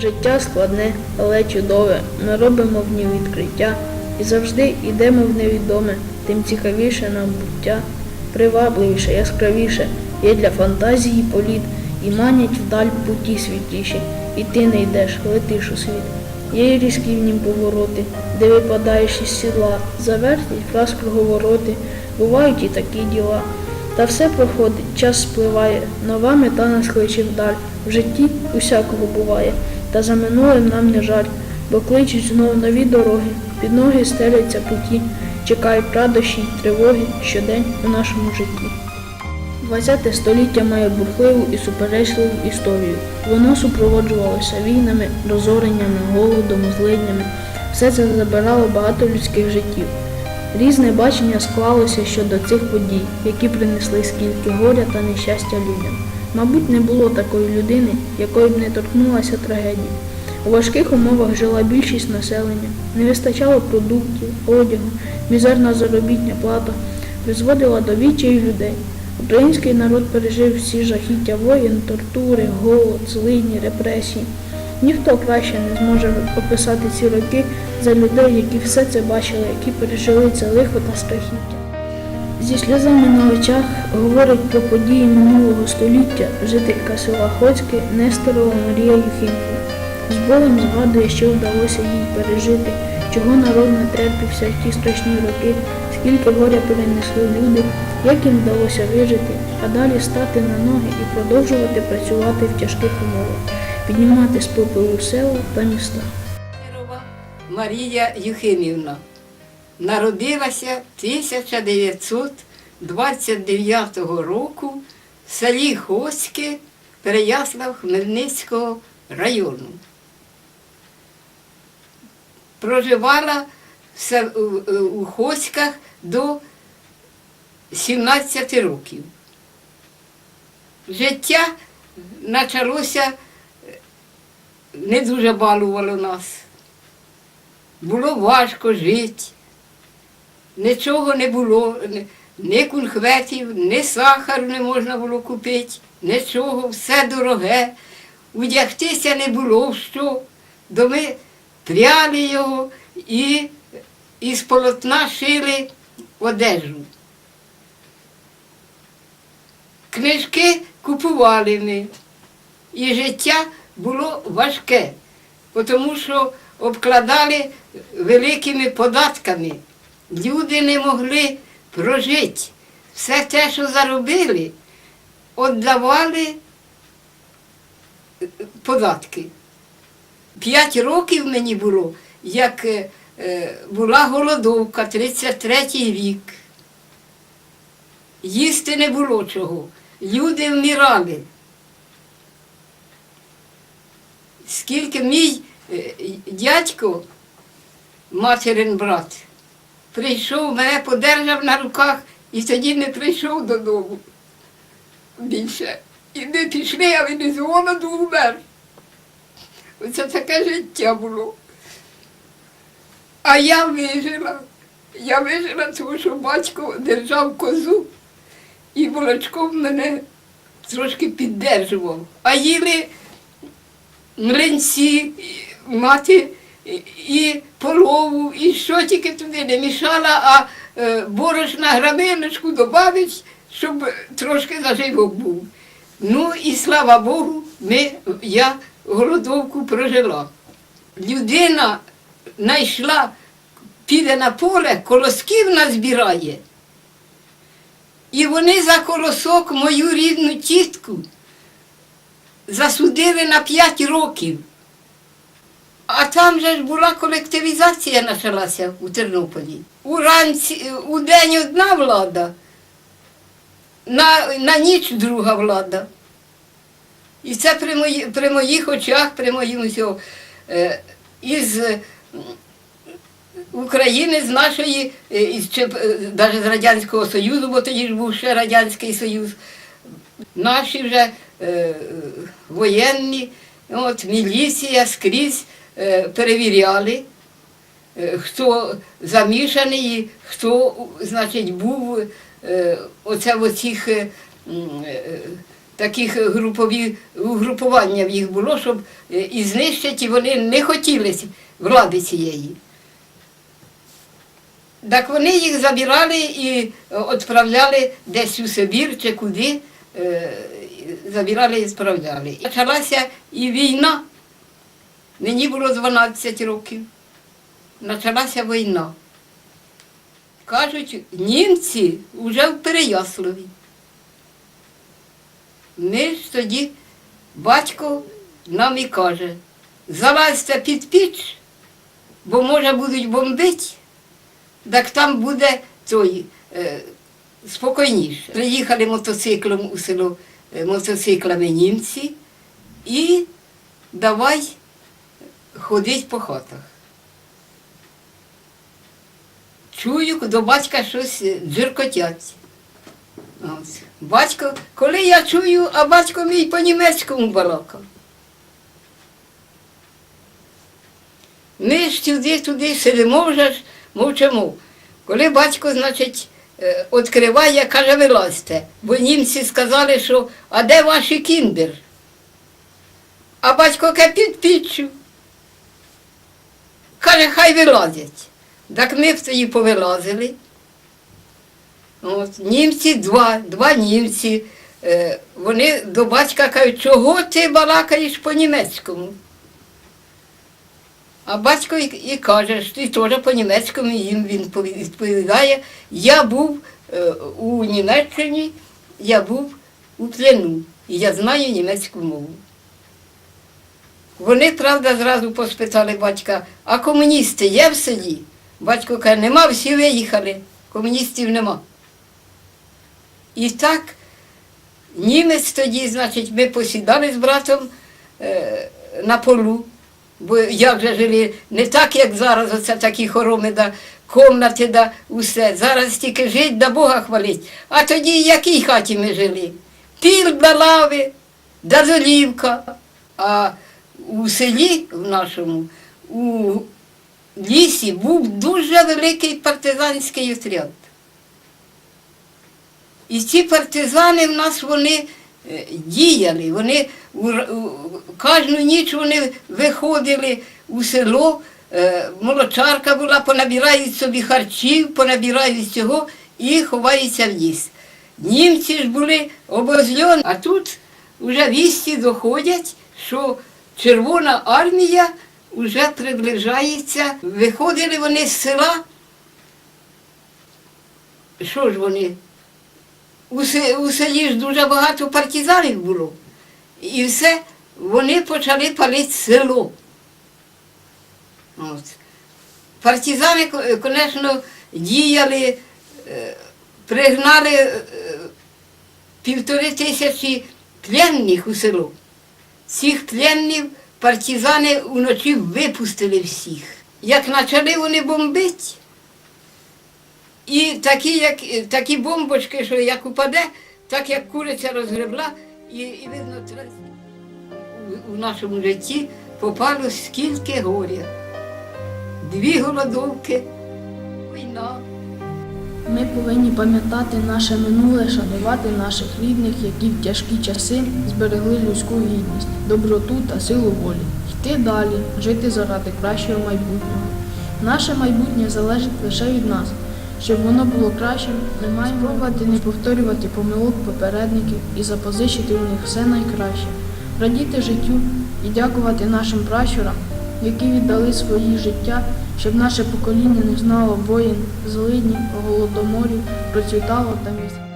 Життя складне, але чудове. Ми робимо в ній відкриття і завжди йдемо в невідоме, тим цікавіше нам буття, привабливіше, яскравіше, є для фантазії політ, і манять вдаль путі світіші, і ти не йдеш, летиш у світ. Є й різкі в повороти, де випадаєш із сідла, завертять раз круговороти, бувають і такі діла. Та все проходить, час спливає, нова мета нас кличе вдаль. В житті усякого буває, та за минулим нам не жаль, бо кличуть знов нові дороги, під ноги стеляться путі, чекають радощі й тривоги щодень у нашому житті. ХХ століття має бурхливу і суперечливу історію. Воно супроводжувалося війнами, розореннями, голодом, злиднями. Все це забирало багато людських життів. Різне бачення склалося щодо цих подій, які принесли скільки горя та нещастя людям. Мабуть, не було такої людини, якої б не торкнулася трагедія. У важких умовах жила більшість населення, не вистачало продуктів, одягу, мізерна заробітня плата призводила до відчаю людей. Український народ пережив всі жахіття воєн, тортури, голод, злидні, репресії. Ніхто краще не зможе описати ці роки за людей, які все це бачили, які пережили це лихо та страхіття. Зі сльозами на очах говорить про події минулого століття жителька села Хоцьке Несторова Марія Юхимівна. З болем згадує, що вдалося їй пережити, чого народ натерпівся в ті страшні роки, скільки горя перенесли люди, як їм вдалося вижити, а далі стати на ноги і продовжувати працювати в тяжких умовах, піднімати з попелу села та міста. Марія Юхимівна народилася 1929 року в селі Хоське Переяслав Хмельницького району. Проживала у Хоськах до 17 років. Життя почалося не дуже балувало нас. Було важко жити. Нічого не було, ні- кунхветів, ні сахару не можна було купити, нічого, все дороге. Удягтися не було що. То ми пряли його і із полотна шили одежу. Книжки купували ми. І життя було важке, тому що обкладали великими податками. Люди не могли прожити. Все те, що заробили, віддавали е, податки. П'ять років мені було, як е, була голодовка, 33-й рік. Їсти не було чого. Люди вмирали. Скільки мій е, дядько, материн брат, прийшов, мене подержав на руках і тоді не прийшов додому більше. І ми пішли, а він із голоду умер. Оце таке життя було. А я вижила. Я вижила, тому що батько держав козу і молочком мене трошки піддержував. А їли млинці, мати і- полову, і що тільки туди не мішала, а е, борошна граминочку додавить, щоб трошки заживок був. Ну і слава Богу, ми, я голодовку прожила. Людина знайшла, піде на поле, колосків назбирає. І вони за колосок мою рідну тітку засудили на 5 років. А там же ж була колективізація почалася у Тернополі. Уранці, у день одна влада, на, на ніч друга влада. І це при, мої, при моїх очах, при моїм всьому. Е, із е, України, з нашої, е, чи, е, навіть з Радянського Союзу, бо тоді ж був ще Радянський Союз. Наші вже е, воєнні, от, міліція скрізь е, перевіряли. е, хто замішаний, хто, значить, був е, оце в оцих е, е, таких групові, угрупування їх було, щоб е, і знищити, і вони не хотіли влади цієї. Так вони їх забирали і відправляли десь у Сибір чи куди, е, забирали і відправляли. Почалася і війна. Мені було 12 років. Почалася війна. Кажуть, німці вже в Переяславі. Ми ж тоді, батько нам і каже, залазьте під піч, бо може будуть бомбити, так там буде той, е, спокійніше. Приїхали мотоциклом у село е, мотоциклами німці і давай ходить по хатах. Чую, до батька щось е, дзюркотять. От. Батько, коли я чую, а батько мій по-німецькому балакав. Ми ж туди-туди сидимо вже ж, мовчимо. Коли батько, значить, е, відкриває, каже, вилазьте. Бо німці сказали, що а де ваші кіндер? А батько каже, під піччю. Каже, хай вилазять. Так ми в тоді повилазили. От, німці два, два німці. Е, вони до батька кажуть, чого ти балакаєш по-німецькому? А батько і, і каже, ти теж по-німецькому їм він відповідає. Я був е, у Німеччині, я був у плену, і я знаю німецьку мову. Вони, правда, зразу поспитали батька, а комуністи є в селі? Батько каже, нема, всі виїхали, комуністів нема. І так німець тоді, значить, ми посідали з братом е, на полу, бо як же жили, не так, як зараз, оце такі хороми, да, комнати, да, усе. Зараз тільки жить, да Бога хвалить. А тоді в якій хаті ми жили? Піл да лави, да долівка. А у селі в нашому, у лісі був дуже великий партизанський отряд. І ці партизани в нас вони е, діяли. Вони кожну ніч вони виходили у село, е, молочарка була, понабирають собі харчів, понабирають цього і ховаються в ліс. Німці ж були обозльоні, а тут вже вісті доходять, що Червона армія вже приближається. Виходили вони з села. Що ж вони? У, селі ж дуже багато партизанів було. І все, вони почали палити село. От. Партизани, звісно, діяли, е, пригнали е, півтори тисячі пленних у село. Цих пленних партизани вночі випустили всіх. Як почали вони бомбити, і такі, як, такі бомбочки, що як упаде, так як куриця розгребла, і, і видно, у нашому житті попало скільки горя. Дві голодовки, війна. Ми повинні пам'ятати наше минуле, шанувати наших рідних, які в тяжкі часи зберегли людську гідність, доброту та силу волі. Йти далі, жити заради кращого майбутнього. Наше майбутнє залежить лише від нас. Щоб воно було кращим, ми маємо спробувати не повторювати помилок попередників і запозичити у них все найкраще, радіти життю і дякувати нашим пращурам, які віддали свої життя, щоб наше покоління не знало воїн, злиднів, голодоморів, процвітало та міст.